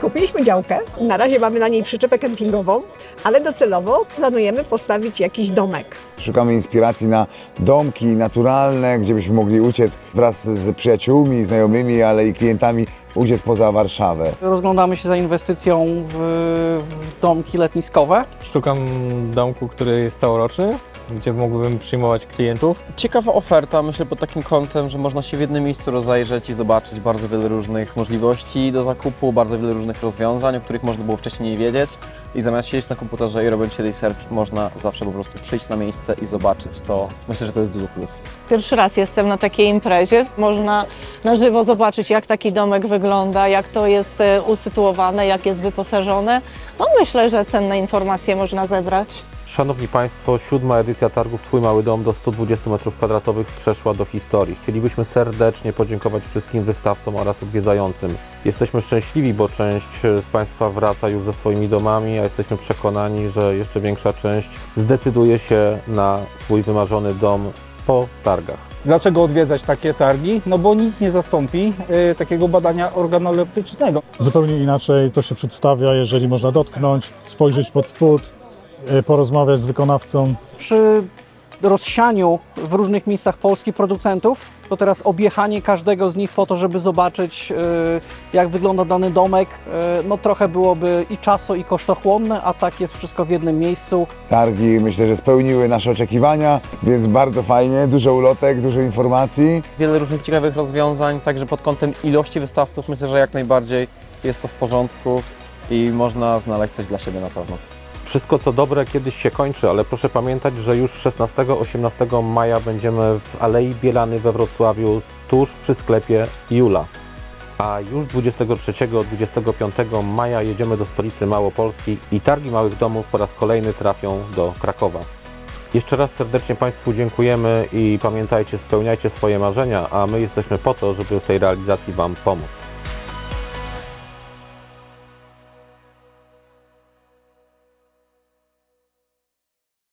Kupiliśmy działkę, na razie mamy na niej przyczepę kempingową, ale docelowo planujemy postawić jakiś domek. Szukamy inspiracji na domki naturalne, gdzie byśmy mogli uciec wraz z przyjaciółmi, znajomymi, ale i klientami uciec poza Warszawę. Rozglądamy się za inwestycją w, w domki letniskowe. Szukam domku, który jest całoroczny, gdzie mógłbym przyjmować klientów. Ciekawa oferta, myślę pod takim kątem, że można się w jednym miejscu rozejrzeć i zobaczyć bardzo wiele różnych możliwości do zakupu, bardzo wiele różnych rozwiązań, o których można było wcześniej nie wiedzieć i zamiast siedzieć na komputerze i robić research, można zawsze po prostu przyjść na miejsce i zobaczyć to. Myślę, że to jest duży plus. Pierwszy raz jestem na takiej imprezie. Można na żywo zobaczyć, jak taki domek wygląda, jak to jest e, usytuowane, jak jest wyposażone. No myślę, że cenne informacje można zebrać. Szanowni Państwo, siódma edycja targów Twój Mały Dom do 120 m2 przeszła do historii. Chcielibyśmy serdecznie podziękować wszystkim wystawcom oraz odwiedzającym. Jesteśmy szczęśliwi, bo część z Państwa wraca już ze swoimi domami, a jesteśmy przekonani, że jeszcze większa część zdecyduje się na swój wymarzony dom po targach. Dlaczego odwiedzać takie targi? No bo nic nie zastąpi y, takiego badania organoleptycznego. Zupełnie inaczej to się przedstawia, jeżeli można dotknąć, spojrzeć pod spód, porozmawiać z wykonawcą. Przy rozsianiu w różnych miejscach Polski producentów, to teraz objechanie każdego z nich po to, żeby zobaczyć, e, jak wygląda dany domek, e, no trochę byłoby i czaso, i kosztochłonne, a tak jest wszystko w jednym miejscu. Targi myślę, że spełniły nasze oczekiwania, więc bardzo fajnie, dużo ulotek, dużo informacji. Wiele różnych ciekawych rozwiązań, także pod kątem ilości wystawców myślę, że jak najbardziej jest to w porządku i można znaleźć coś dla siebie na pewno. Wszystko co dobre kiedyś się kończy, ale proszę pamiętać, że już 16-18 maja będziemy w Alei Bielany we Wrocławiu, tuż przy sklepie Jula. A już 23-25 maja jedziemy do stolicy Małopolski i targi małych domów po raz kolejny trafią do Krakowa. Jeszcze raz serdecznie Państwu dziękujemy i pamiętajcie, spełniajcie swoje marzenia, a my jesteśmy po to, żeby w tej realizacji Wam pomóc.